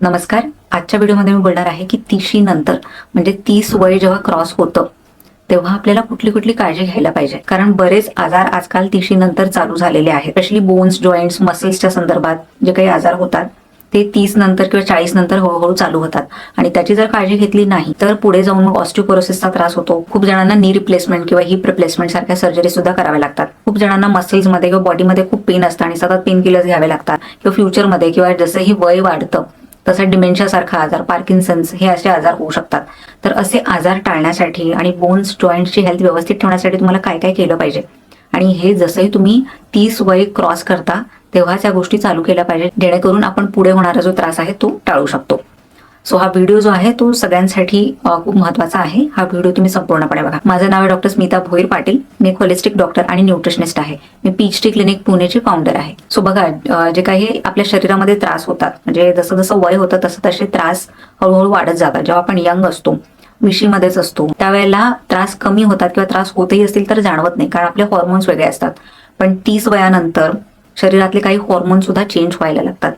नमस्कार. आजच्या व्हिडिओमध्ये मी बोलणार आहे की तिशी नंतर म्हणजे तीस वय जेव्हा क्रॉस होतं तेव्हा आपल्याला कुठली कुठली काळजी घ्यायला पाहिजे. कारण बरेच आजार आजकाल तिशी नंतर चालू झालेले आहेत. स्पेशली बोन्स जॉईंट्स मसल्सच्या संदर्भात जे काही आजार होतात ते तीस नंतर किंवा चाळीस नंतर हळूहळू चालू होतात. आणि त्याची जर काळजी घेतली नाही तर पुढे जाऊन मग ऑस्टिओपोरोसिसचा त्रास होतो. खूप जणांना नी रिप्लेसमेंट किंवा हिप रिप्लेसमेंट सारख्या सर्जरी सुद्धा कराव्या लागतात. खूप जणांना मसल्समध्ये किंवा बॉडीमध्ये खूप पेन असतं आणि सतत पेन किलर्स घ्यावे लागतात. किंवा फ्युचरमध्ये किंवा जसंही वय वाढतं तसं डिमेन्शियासारखा आजार पार्किन्सन्स हे असे आजार होऊ शकतात. तर असे आजार टाळण्यासाठी आणि बोन्स जॉईंटची हेल्थ व्यवस्थित ठेवण्यासाठी तुम्हाला काय काय केलं पाहिजे? आणि हे जसंही तुम्ही तीस वय क्रॉस करता तेव्हाच या गोष्टी चालू केल्या पाहिजे जेणेकरून आपण पुढे होणारा जो त्रास आहे तो टाळू शकतो. सो हा व्हिडिओ जो आहे तो सगळ्यांसाठी खूप महत्त्वाचा आहे. हा व्हिडिओ तुम्ही संपूर्णपणे बघा. माझं नाव आहे डॉक्टर स्मिता भोईर पाटील. मी होलिस्टिक डॉक्टर आणि न्यूट्रिशनिस्ट आहे. मी पीएचडी क्लिनिक पुणेची फाउंडर आहे. सो बघा जे काही आपल्या शरीरामध्ये त्रास होतात म्हणजे जसं जसं वय होतं तसं तसे त्रास हळूहळू वाढत जातात. जेव्हा आपण यंग असतो विशीमध्येच असतो त्यावेळेला त्रास कमी होतात किंवा त्रास होतही असतील तर जाणवत नाही कारण आपले हॉर्मोन्स वेगळे असतात. पण तीस वयानंतर शरीरातले काही हॉर्मोन सुद्धा चेंज व्हायला लागतात.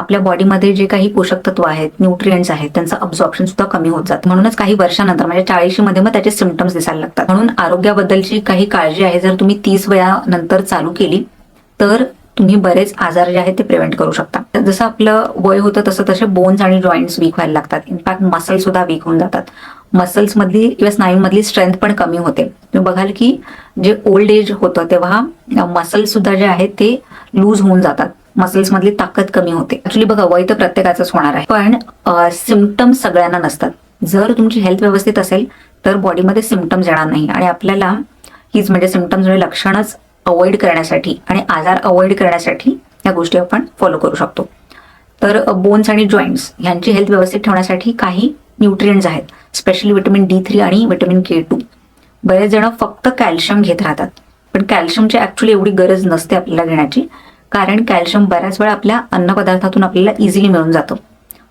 आपल्या बॉडीमध्ये जे काही पोषक तत्व आहेत न्यूट्रियंट्स आहेत त्यांचं अब्झॉर्प्शन सुद्धा कमी होत जातं. म्हणूनच काही वर्षानंतर म्हणजे चाळीशी मध्ये मग त्याचे सिमटम्स दिसायला लागतात. म्हणून आरोग्याबद्दलची काही काळजी आहे जर तुम्ही तीस वयानंतर चालू केली तर तुम्ही बरेच आजार जे आहेत ते प्रिव्हेंट करू शकता. जसं आपलं वय होतं तसं तसे बोन्स आणि जॉईंट्स वीक व्हायला लागतात. इनफॅक्ट मसल सुद्धा वीक होऊन जातात. मसल्स मधली किंवा स्नायूंमधली स्ट्रेंथ पण कमी होते. तुम्ही बघाल की जे ओल्ड एज होतं तेव्हा मसल सुद्धा जे आहेत ते लूज होऊन जातात. मसल्स मधली ताकद कमी होते. ऍक्च्युली बघा वय तर प्रत्येकाचंच होणार आहे. पण सिमटम्स सगळ्यांना नसतात. जर तुमची हेल्थ व्यवस्थित असेल तर बॉडीमध्ये सिमटम्स येणार नाही. आणि आपल्याला हीच म्हणजे सिमटम्स म्हणजे लक्षणच अवॉइड करण्यासाठी आणि आजार अवॉइड करण्यासाठी या गोष्टी आपण फॉलो करू शकतो. तर बोन्स आणि जॉईंट्स यांची हेल्थ व्यवस्थित ठेवण्यासाठी काही न्यूट्रियंट्स आहेत. स्पेशली विटॅमिन डी थ्री आणि विटॅमिन के टू बरेच जण फक्त कॅल्शियम घेत राहतात. पण कॅल्शियमची ऍक्च्युली एवढी गरज नसते आपल्याला घेण्याची. कारण कॅल्शियम बऱ्याच वेळा आपल्या अन्नपदार्थातून आपल्याला इझिली मिळून जातं.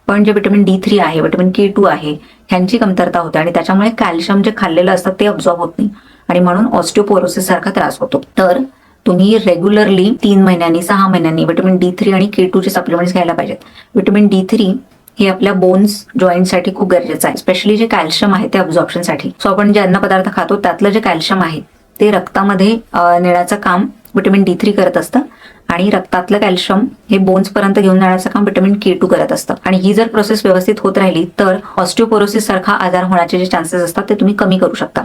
पण जे विटॅमिन डी थ्री आहे विटॅमिन के टू आहे ह्यांची कमतरता होते आणि त्याच्यामुळे कॅल्शियम जे खाल्लेलं असतं ते अब्झॉर्ब होत नाही. आणि म्हणून ऑस्टिओपोरोसिस सारखा त्रास होतो. तर तुम्ही रेग्युलरली तीन महिन्यांनी सहा महिन्यांनी विटॅमिन डी थ्री आणि के टू चे सप्लिमेंट्स घ्यायला पाहिजेत. विटॅमिन डी थ्री हे आपल्या बोन्स जॉईंटसाठी खूप गरजेचं आहे. स्पेशली जे कॅल्शियम आहे ते अब्झॉर्प्शनसाठी सो आपण जे अन्नपदार्थ खातो त्यातलं जे कॅल्शियम आहे ते रक्तामध्ये नेण्याचं काम विटॅमिन डी थ्री करत असतं. आणि रक्तातलं कॅल्शियम हे बोन्स पर्यंत घेऊन जाण्याचं काम विटॅमिन के टू करत असतं. आणि ही जर प्रोसेस व्यवस्थित होत राहिली तर ऑस्टिओपोरोसिस सारखा आजार होण्याचे जे चान्सेस असतात ते तुम्ही कमी करू शकता.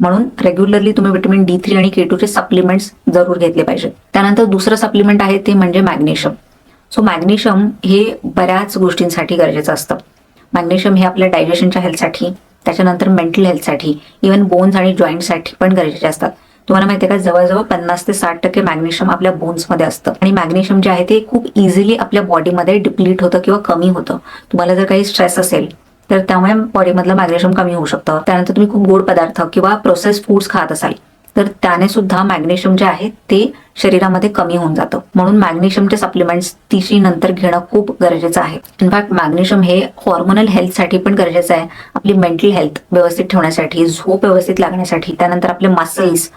म्हणून रेग्युलरली तुम्ही विटॅमिन डी थ्री आणि के टूचे सप्लिमेंट्स जरूर घेतले पाहिजेत. त्यानंतर दुसरं सप्लिमेंट आहे ते म्हणजे मॅग्नेशियम सो मॅग्नेशियम हे बऱ्याच गोष्टींसाठी गरजेचं असतं. मॅग्नेशियम हे आपल्या डायजेशनच्या हेल्थसाठी त्याच्यानंतर मेंटल हेल्थसाठी इव्हन बोन्स आणि जॉईंटसाठी पण गरजेचे असतात. तुम्हाला माहिती आहे का जवळजवळ पन्नास ते साठ टक्के मॅग्नेशियम आपल्या बोन्समध्ये असतं. आणि मॅग्नेशियम जे आहे ते खूप इझिली आपल्या बॉडीमध्ये डिप्लीट होतं किंवा कमी होतं. तुम्हाला जर काही स्ट्रेस असेल तर त्यामुळे बॉडीमधलं मॅग्नेशियम कमी होऊ शकतं. त्यानंतर तुम्ही खूप गोड पदार्थ किंवा प्रोसेस फूड्स खात असाल. तर त्याने सुद्धा मॅग्नेशियम जे आहे ते शरीरामध्ये कमी होऊन जातं. म्हणून मॅग्नेशियमचे सप्लिमेंट्स तिशी नंतर घेणं खूप गरजेचं आहे. इनफॅक्ट मॅग्नेशियम हे हॉर्मोनल हेल्थसाठी पण गरजेचं आहे. आपली मेंटल हेल्थ व्यवस्थित ठेवण्यासाठी झोप व्यवस्थित लागण्यासाठी त्यानंतर आपले मसल्स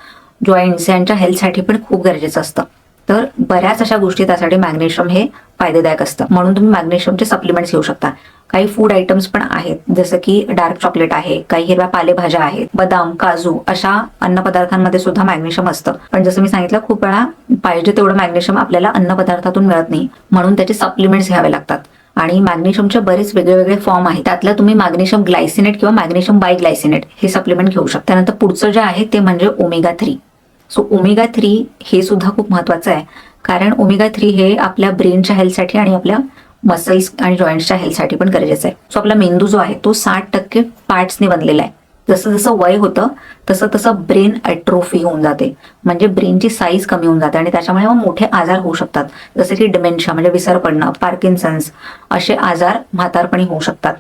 जॉईंट्स यांच्या हेल्थसाठी पण खूप गरजेचं असतं. तर बऱ्याच अशा गोष्टी त्यासाठी मॅग्नेशियम हे फायदेदायक असतं. म्हणून तुम्ही मॅग्नेशियमचे सप्लिमेंट्स घेऊ शकता. काही फूड आयटम्स पण आहेत जसं की डार्क चॉकलेट आहे काही हिरव्या पालेभाज्या आहेत बदाम काजू अशा अन्नपदार्थांमध्ये सुद्धा मॅग्नेशियम असतं. पण जसं मी सांगितलं खूप वेळा पाहिजे तेवढं मॅग्नेशियम आपल्याला अन्नपदार्थातून मिळत नाही. म्हणून त्याचे सप्लिमेंट्स घ्यावे लागतात. आणि मॅग्नेशियमचे बरेच वेगळे फॉर्म आहेत. त्यातलं तुम्ही मॅग्नेशियम ग्लायसिनेट किंवा मॅग्नेशियम बाय ग्लायसिनेट हे सप्लिमेंट घेऊ शकता. त्यानंतर पुढचं जे आहे ते म्हणजे omega three so omega three हे सुद्धा खूप महत्वाचं आहे. कारण ओमेगा थ्री हे आपल्या ब्रेनच्या हेल्थसाठी आणि आपल्या मसल्स आणि जॉईंट्सच्या हेल्थसाठी पण गरजेचं आहे. सो आपला मेंदू जो आहे तो साठ टक्के पार्ट्सने बनलेला आहे. जसं जसं वय होतं तसं तसं ब्रेन ॲट्रोफी होऊन जाते. म्हणजे ब्रेनची साईज कमी होऊन जाते आणि त्याच्यामुळे मग मोठे आजार होऊ शकतात. जसे की डिमेन्शिया म्हणजे विसर पडणं पार्किन्सन्स असे आजार म्हातारपणी होऊ शकतात.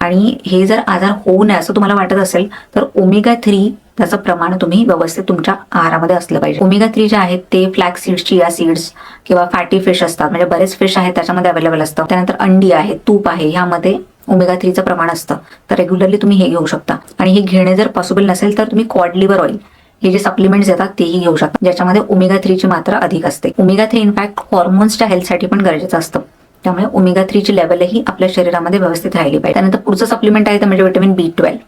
आणि हे जर आजार होऊ नये असं तुम्हाला वाटत असेल तर ओमेगा थ्री त्याचं प्रमाण तुम्ही व्यवस्थित तुमच्या आहारामध्ये असलं पाहिजे. ओमेगा थ्री जे आहेत ते फ्लॅक्स सीड्स चिया सीड्स किंवा फॅटी फिश असतात. म्हणजे बरेच फिश आहेत त्याच्यामध्ये अवेलेबल असतं. त्यानंतर अंडी आहे तूप आहे ह्यामध्ये ओमेगा थ्रीचं प्रमाण असतं. तर रेग्युलरली तुम्ही हे घेऊ शकता. आणि हे घेणे जर पॉसिबल नसेल तर तुम्ही कॉड लिव्हर ऑइल हे जे सप्लिमेंट्स येतात तेही घेऊ शकता. ज्याच्यामध्ये ओमेगा थ्रीची मात्रा अधिक असते. ओमेगा थ्री इनफॅक्ट हॉर्मोन्सच्या हेल्थसाठी पण गरजेचं असतं. त्यामुळे ओमेगा थ्रीची लेवलही आपल्या शरीरामध्ये व्यवस्थित राहिली पाहिजे. त्यानंतर पुढचं सप्लिमेंट आहे तर म्हणजे vitamin B twelve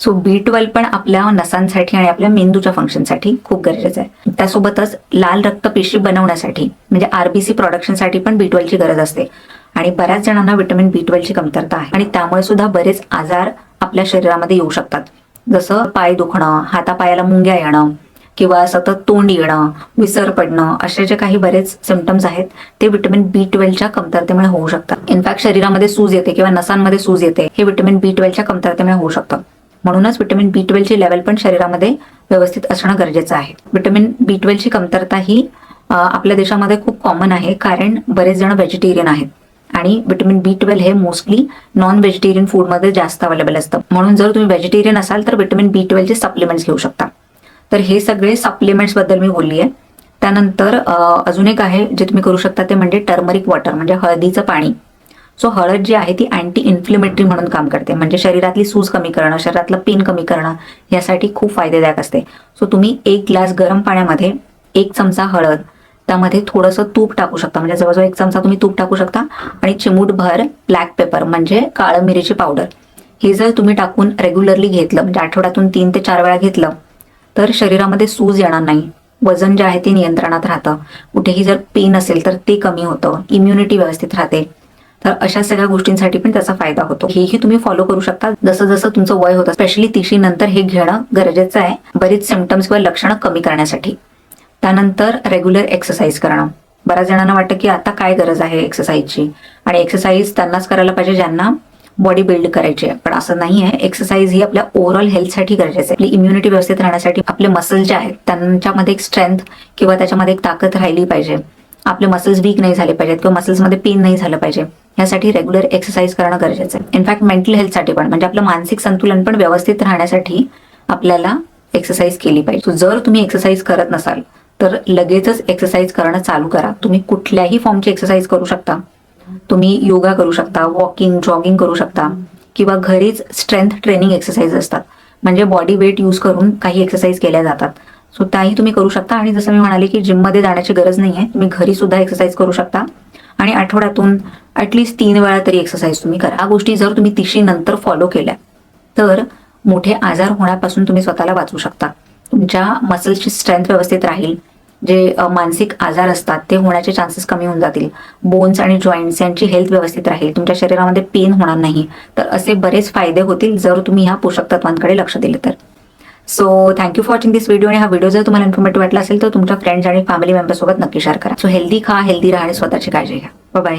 so B twelve पण आपल्या नसांसाठी आणि आपल्या मेंदूच्या फंक्शनसाठी खूप गरजेचं आहे. त्यासोबतच लाल रक्तपेशी बनवण्यासाठी म्हणजे आरबीसी प्रोडक्शनसाठी पण बी ट्वेल्वची गरज असते. आणि बऱ्याच जणांना विटॅमिन बी ट्वेल्वची कमतरता आहे. आणि त्यामुळे सुद्धा बरेच आजार आपल्या शरीरामध्ये येऊ शकतात. जसं पाय दुखणं हातापायाला मुंग्या येणं किंवा सतत तोंड येणं विसर पडणं असे जे काही बरेच सिमटम्स आहेत ते विटॅमिन बी ट्वेल्वच्या कमतरतेमुळे होऊ शकतात. इनफॅक्ट शरीरामध्ये सूज येते किंवा नसांमध्ये सूज येते हे विटॅमिन बी ट्वेल्वच्या कमतरतेमुळे होऊ शकतं. म्हणूनच विटॅमिन बी ट्वेल्वची लेवल पण शरीरामध्ये व्यवस्थित असणं गरजेचं आहे. विटॅमिन बी ट्वेल्वची कमतरता ही आपल्या देशामध्ये खूप कॉमन आहे कारण बरेच जण व्हेजिटेरियन आहेत. आणि विटॅमिन बी ट्वेल्व हे मोस्टली नॉन व्हेजिटेरियन फूडमध्ये जास्त अवेलेबल असतं. म्हणून जर तुम्ही व्हेजिटेरियन असाल तर विटॅमिन बी ट्वेल्वचे सप्लिमेंट्स घेऊ शकता. तर हे सगळे सप्लिमेंट्सबद्दल मी बोलली आहे त्यानंतर अजून एक आहे जे तुम्ही करू शकता ते म्हणजे टर्मरिक वॉटर म्हणजे हळदीचं पाणी. सो हळद जी आहे ती अँटी इन्फ्लेमेटरी म्हणून काम करते. म्हणजे शरीरातली सूज कमी करणं शरीरातलं पेन कमी करणं यासाठी खूप फायदेदायक असते. सो तुम्ही एक ग्लास गरम पाण्यामध्ये एक चमचा हळद त्यामध्ये थोडंसं तूप टाकू शकता. म्हणजे जवळजवळ एक चमचा तुम्ही तूप टाकू शकता. आणि चिमूटभर ब्लॅक पेपर म्हणजे काळं मिरीची पावडर हे जर तुम्ही टाकून रेग्युलरली घेतलं म्हणजे आठवड्यातून तीन ते चार वेळा घेतलं तर शरीरामध्ये सूज येणार नाही. वजन जे आहे ते नियंत्रणात राहतं. कुठेही जर पेन असेल तर ते कमी होतं. इम्युनिटी व्यवस्थित राहते. तर अशा सगळ्या गोष्टींसाठी पण त्याचा फायदा होतो. हेही तुम्ही फॉलो करू शकता. जसं जसं तुमचं वय होतं स्पेशली तिशी नंतर हे घेणं गरजेचं आहे. बरीच सिमटम्स किंवा लक्षणं कमी करण्यासाठी. त्यानंतर रेग्युलर एक्सरसाइज करणं. बऱ्याच जणांना वाटतं की आता काय गरज आहे एक्सरसाइजची आणि एक्सरसाइज त्यांनाच करायला पाहिजे ज्यांना बॉडी बिल्ड करायची आहे. पण असं नाही आहे. एक्सरसाइज ही आपल्या ओव्हरऑल हेल्थसाठी गरजेचं आहे. आपली इम्युनिटी व्यवस्थित राहण्यासाठी आपले मसल्स जे आहेत त्यांच्यामध्ये एक स्ट्रेंथ किंवा त्याच्यामध्ये एक ताकद राहिली पाहिजे. आपले मसल्स वीक नाही झाले पाहिजेत किंवा मसल्समध्ये पेन नाही झालं पाहिजे. यासाठी रेग्युलर एक्सरसाइज करणं गरजेचं आहे. इनफॅक्ट मेंटल हेल्थसाठी पण. म्हणजे आपलं मानसिक संतुलन पण व्यवस्थित राहण्यासाठी आपल्याला एक्सरसाइज केली पाहिजे. जर तुम्ही एक्सरसाइज करत नसाल तर लगेचच एक्सरसाइज करणं चालू करा. तुम्ही कुठल्याही फॉर्मची एक्सरसाइज करू शकता. तुम्ही योगा करू शकता वॉकिंग जॉगिंग करू शकता किंवा घरीच स्ट्रेंथ ट्रेनिंग एक्सरसाइज असतात. म्हणजे बॉडी वेट यूज करून काही एक्सरसाइज केल्या जातात. सो त्याही तुम्ही करू शकता. आणि जसं मी म्हणाले की जिममध्ये जाण्याची गरज नाही आहे तुम्ही घरी सुद्धा एक्सरसाइज करू शकता. आणि आठवड्यातून ॲटलिस्ट तीन वेळा तरी एक्सरसाइज तुम्ही करा. या गोष्टी जर तुम्ही तिशी नंतर फॉलो केल्या तर मोठे आजार होण्यापासून तुम्ही स्वतःला वाचवू शकता. तुमच्या मसल्सची स्ट्रेंथ व्यवस्थित राहील. जे मानसिक आजार असतात ते होण्याचे चान्सेस कमी होऊन जातील. बोन्स आणि जॉईंट्स यांची हेल्थ व्यवस्थित राहील. तुमच्या शरीरामध्ये पेन होणार नाही. तर असे बरेच फायदे होतील जर तुम्ही ह्या पोषक तत्वांकडे लक्ष दिले तर. So thank you for watching this video आणि हा व्हिडिओ जर तुम्हाला इन्फॉर्मेटिव्ह वाटला असेल तर तुमच्या फ्रेंड्स आणि फॅमिली मेंबर्स सोबत नक्की शेअर करा. सो हेल्दी खा हेल्दी राहा आणि स्वतःची काळजी घ्या. बाय